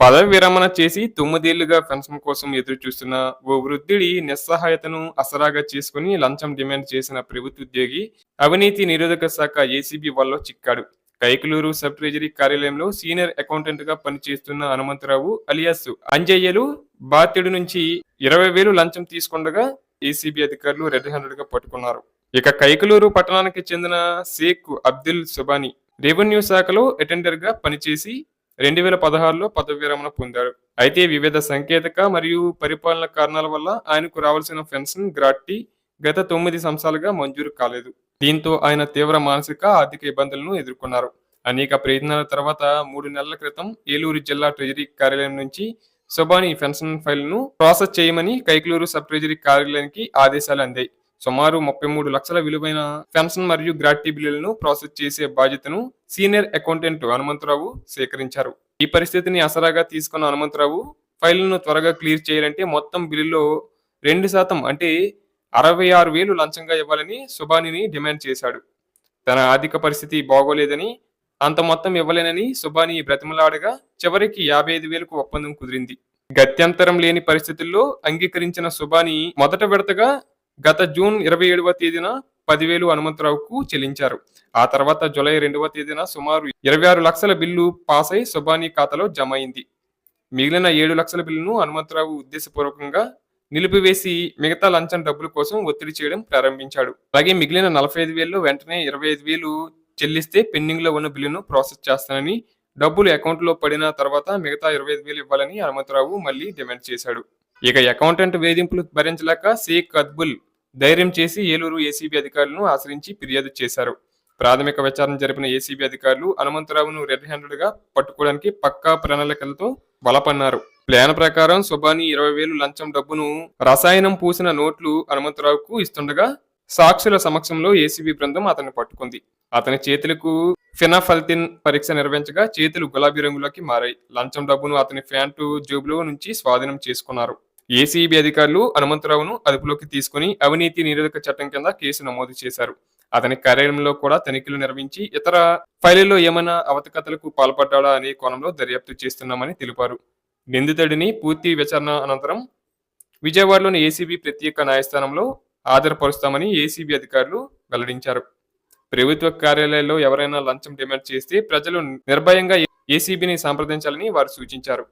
పదవి విరమణ చేసి తొమ్మిదేళ్ళుగా పెన్షన్ కోసం ఎదురు చూస్తున్న ఓ వృద్ధుడి నిస్సహాయతను అసరాగా చేసుకుని లంచం డిమాండ్ చేసిన ప్రభుత్వ ఉద్యోగి అవినీతి నిరోధక శాఖ ఏసీబీ వల్ల చిక్కాడు. కైకలూరు సబ్ ట్రెజరీ కార్యాలయంలో సీనియర్ అకౌంటెంట్గా పనిచేస్తున్న హనుమంతరావు అలియాస్ అంజయ్యలు బాధ్యుడి నుంచి ఇరవై వేలు లంచం తీసుకుండగా ఏసీబీ అధికారులు రెడ్ హ్యాండెడ్గా పట్టుకున్నారు. ఇక కైకలూరు పట్టణానికి చెందిన షేక్ అబ్దుల్ సుబానీ రెవెన్యూ శాఖలో అటెండర్గా పనిచేసి రెండు వేల పదహారులో పదవి విరమణ పొందారు. అయితే వివిధ సాంకేతిక మరియు పరిపాలన కారణాల వల్ల ఆయనకు రావాల్సిన పెన్షన్ గ్రాట్టి గత తొమ్మిది సంవత్సరాలుగా మంజూరు కాలేదు. దీంతో ఆయన తీవ్ర మానసిక ఆర్థిక ఇబ్బందులను ఎదుర్కొన్నారు. అనేక ప్రయత్నాల తర్వాత మూడు నెలల క్రితం ఏలూరు జిల్లా ట్రెజరీ కార్యాలయం నుంచి సుబాని పెన్షన్ ఫైల్ను ప్రాసెస్ చేయమని కైకలూరు సబ్ ట్రెజరీ కార్యాలయానికి ఆదేశాలు అందాయి. సుమారు ముప్పై మూడు లక్షల విలువైన పెన్షన్ మరియు గ్రాట్టీ బిల్లులను ప్రాసెస్ చేసే బాధ్యతను సీనియర్ అకౌంటెంట్ హనుమంతరావు సేకరించారు ఈ పరిస్థితిని అసరాగా తీసుకున్న హనుమంతరావు ఫైళ్ళను త్వరగా క్లియర్ చేయాలంటే మొత్తం బిల్లులో రెండు శాతం అంటే అరవై ఆరు వేలు లంచంగా ఇవ్వాలని సుబానిని డిమాండ్ చేశాడు. తన ఆర్థిక పరిస్థితి బాగోలేదని అంత మొత్తం ఇవ్వలేనని సుబాని బ్రతిమలాడగా చివరికి యాభై ఐదు వేలకు ఒప్పందం కుదిరింది. గత్యంతరం లేని పరిస్థితుల్లో అంగీకరించిన సుబాని మొదట విడతగా గత జూన్ ఇరవై ఏడవ తేదీన పదివేలు హనుమంతరావుకు చెల్లించారు. ఆ తర్వాత జూలై రెండవ తేదీన సుమారు ఇరవై ఆరు లక్షల బిల్లు పాస్ అయి సుబానీ ఖాతాలో జమ అయింది. మిగిలిన ఏడు లక్షల బిల్లును హనుమంతరావు ఉద్దేశపూర్వకంగా నిలిపివేసి మిగతా లంచం డబ్బుల కోసం ఒత్తిడి చేయడం ప్రారంభించాడు. అలాగే మిగిలిన నలభై ఐదు వేలు వెంటనే ఇరవై ఐదు వేలు చెల్లిస్తే పెండింగ్లో ఉన్న బిల్లును ప్రాసెస్ చేస్తానని డబ్బులు అకౌంట్లో పడిన తర్వాత మిగతా ఇరవై ఐదు వేలు ఇవ్వాలని హనుమంతరావు మళ్ళీ డిమాండ్ చేశాడు. ఇక అకౌంటెంట్ వేధింపులు భరించలేక షేక్ అద్బుల్ ధైర్యం చేసి ఏలూరు ఏసీబీ అధికారులను ఆశ్రయించి ఫిర్యాదు చేశారు. ప్రాథమిక విచారణ జరిపిన ఏసీబీ అధికారులు హనుమంతరావును రెడ్ హ్యాండెడ్గా పట్టుకోవడానికి పక్కా ప్రణాళికలతో బలపన్నారు. ప్లాన్ ప్రకారం సుబాని ఇరవై వేలు లంచం డబ్బును రసాయనం పూసిన నోట్లు హనుమంతరావుకు ఇస్తుండగా సాక్షుల సమక్షంలో ఏసీబీ బృందం అతన్ని పట్టుకుంది. అతని చేతులకు ఫినాఫల్తిన్ పరీక్ష నిర్వహించగా చేతులు గులాబీ రంగులోకి మారాయి. లంచం డబ్బును అతని ప్యాంటు జేబులో నుంచి స్వాధీనం చేసుకున్నారు. ఏసీబీ అధికారులు హనుమంతరావును అదుపులోకి తీసుకుని అవినీతి నిరోధక చట్టం కింద కేసు నమోదు చేశారు. అతని కార్యాలయంలో కూడా తనిఖీలు నిర్వహించి ఇతర ఫైళ్ళలో ఏమైనా అవతకతలకు పాల్పడ్డాడా అనే కోణంలో దర్యాప్తు చేస్తున్నామని తెలిపారు. నిందితుడిని పూర్తి విచారణ అనంతరం విజయవాడలోని ఏసీబీ ప్రత్యేక న్యాయస్థానంలో ఆధారపరుస్తామని ఏసీబీ అధికారులు వెల్లడించారు. ప్రభుత్వ కార్యాలయాల్లో ఎవరైనా లంచం డిమాండ్ చేస్తే ప్రజలు నిర్భయంగా ఏసీబీని సంప్రదించాలని వారు సూచించారు.